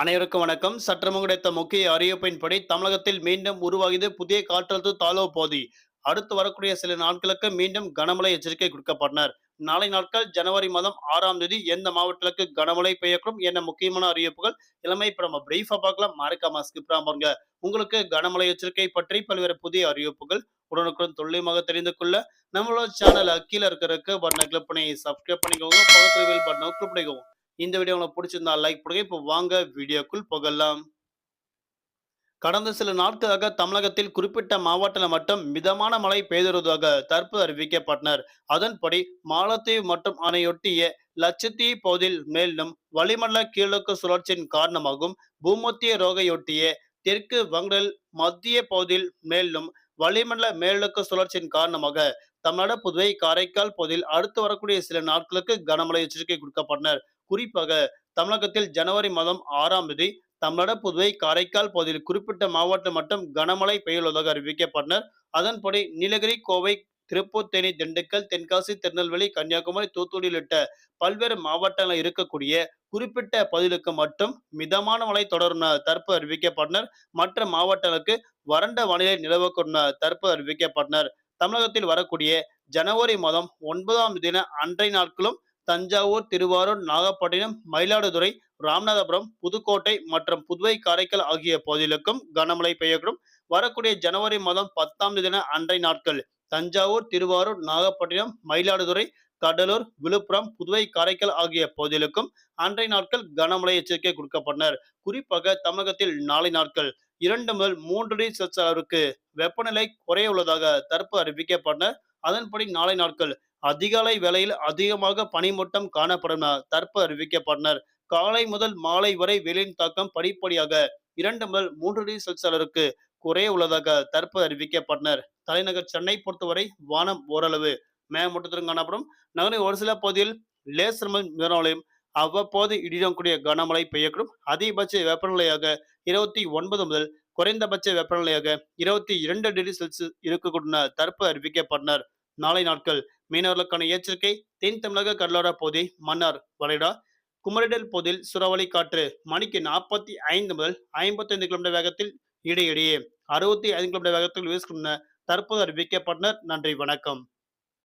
அனைவருக்கும் வணக்கம். சற்று முன் கிடைத்த முக்கிய அறிவிப்பின்படி தமிழகத்தில் மீண்டும் உருவாகியது புதிய காற்றழுத்த தாழ்வு பகுதி. அடுத்து வரக்கூடிய சில நாட்களுக்கு மீண்டும் கனமழை எச்சரிக்கை கொடுக்கப்பட்டனர். நாளை நாட்கள் ஜனவரி மாதம் ஆறாம் தேதி எந்த மாவட்டத்துக்கு கனமழை பெய்யக்கூடும் என்ன முக்கியமான அறிவிப்புகள் எல்லாமே இப்ப நம்ம பிரீஃபா பார்க்கலாம். மறக்காம ஸ்கிப் பாருங்க. உங்களுக்கு கனமழை எச்சரிக்கை பற்றி பல்வேறு புதிய அறிவிப்புகள் உடனுக்குடன் துல்லியமாக தெரிந்து கொள்ள நம்மளோட சேனல் கீழே இருக்கிறதுக்கு பட்டனை கிளிக் பண்ணி சப்ஸ்கிரைப் பண்ணிக்கோங்க. பக்கத்தில் பட்டனை கிளிக் பண்ணிக்கோங்க. இந்த வீடியோ உங்களுக்கு பிடிச்சிருந்தா லைக் பண்ணுங்க இப்போ வாங்க வீடியோக்குள் போகலாம். கடந்த சில நாட்களாக தமிழகத்தில் குறிப்பிட்ட மாவட்டத்தில் மட்டும் மிதமான மழை பெய்திருவதாக தற்போது அறிவிக்கப்பட்டனர். அதன்படி மாலத்தீவு மற்றும் அணையொட்டிய லட்சத்தீவு பகுதியில் மேலும் வளிமண்டல கீழக்கு சுழற்சியின் காரணமாகவும் பூமத்திய ரோகையொட்டிய தெற்கு வங்கடல் மத்திய பகுதியில் மேலும் வளிமண்டல மேலடுக்கு சுழற்சியின் காரணமாக தமிழ்நாடு புதுவை காரைக்கால் பகுதியில் அடுத்து வரக்கூடிய சில நாட்களுக்கு கனமழை எச்சரிக்கை கொடுக்கப்பட்டனர். குறிப்பாக தமிழகத்தில் ஜனவரி மாதம் ஆறாம் தேதி தமிழ்நாடு புதுவை காரைக்கால் பகுதியில் குறிப்பிட்ட மாவட்டம் மட்டும் கனமழை பெய்துள்ளதாக அறிவிக்கப்பட்டனர். அதன்படி நீலகிரி கோவை திருப்பூர் தேனி திண்டுக்கல் தென்காசி திருநெல்வேலி கன்னியாகுமரி தூத்துக்குடி உள்ளிட்ட பல்வேறு மாவட்டங்களில் இருக்கக்கூடிய குறிப்பிட்ட பகுதிகளுக்கு மட்டும் மிதமான மழை தொடரும் தற்போது அறிவிக்கப்பட்டனர். மற்ற மாவட்டங்களுக்கு வறண்ட வானிலை நிலவக்கூடும் தற்போது அறிவிக்கப்பட்டனர். தமிழகத்தில் வரக்கூடிய ஜனவரி மாதம் ஒன்பதாம் தின அன்றைய நாட்களும் தஞ்சாவூர் திருவாரூர் நாகப்பட்டினம் மயிலாடுதுறை ராமநாதபுரம் புதுக்கோட்டை மற்றும் புதுவை காரைக்கால் ஆகிய பகுதிகளுக்கும் கனமழை பெய்யக்கூடும். வரக்கூடிய ஜனவரி மாதம் பத்தாம் தேதி அன்றைய நாட்கள் தஞ்சாவூர் திருவாரூர் நாகப்பட்டினம் மயிலாடுதுறை கடலூர் விழுப்புரம் புதுவை காரைக்கால் ஆகிய பகுதிகளுக்கும் அன்றைய நாட்கள் கனமழை எச்சரிக்கை கொடுக்கப்பட்டனர். குறிப்பாக தமிழகத்தில் நாளை நாட்கள் இரண்டு முதல் மூன்று டிகிரி செல்சியஸ் அளவிற்கு வெப்பநிலை குறைய உள்ளதாக தற்போது அறிவிக்கப்பட்டனர். அதன்படி நாளை நாட்கள் அதிகாலை வேளையில் அதிகமாக பனிமூட்டம் காணப்படும் தற்ப அறிவிக்கப்பட்டனர். காலை முதல் மாலை வரை வெயிலின் தாக்கம் படிப்படியாக இரண்டு முதல் மூன்று டிகிரி செல்சியஸ் அளவுக்கு குறைய உள்ளதாக தற்ப அறிவிக்கப்பட்டனர். தலைநகர் சென்னை பொறுத்தவரை வானம் ஓரளவு மேகமூட்டத்துடன் காணப்படும். நகரின் ஒரு சில பகுதியில் லேசர் மிதனாலையும் அவ்வப்போது இடிடக்கூடிய கனமழை பெய்யக்கூடும். அதிகபட்ச வெப்பநிலையாக இருபத்தி ஒன்பது முதல் குறைந்தபட்ச வெப்பநிலையாக இருபத்தி இரண்டு டிகிரி செல்சியஸ் இருக்கக்கூடிய தற்பு அறிவிக்கப்பட்டனர். நாளை நாட்கள் மீனவர்களுக்கான எச்சரிக்கை தென் தமிழக கடலோர பகுதி மன்னார் வளைடா குமரிடல் பகுதியில் சுறாவளி காற்று மணிக்கு நாற்பத்தி ஐந்து முதல் ஐம்பத்தி ஐந்து கிலோமீட்டர் வேகத்தில் இடையிடையே அறுபத்தி ஐந்து கிலோமீட்டர் வேகத்தில் வீசுகின்றன. தற்போது அறிவிக்கப்பட்டனர். நன்றி வணக்கம்.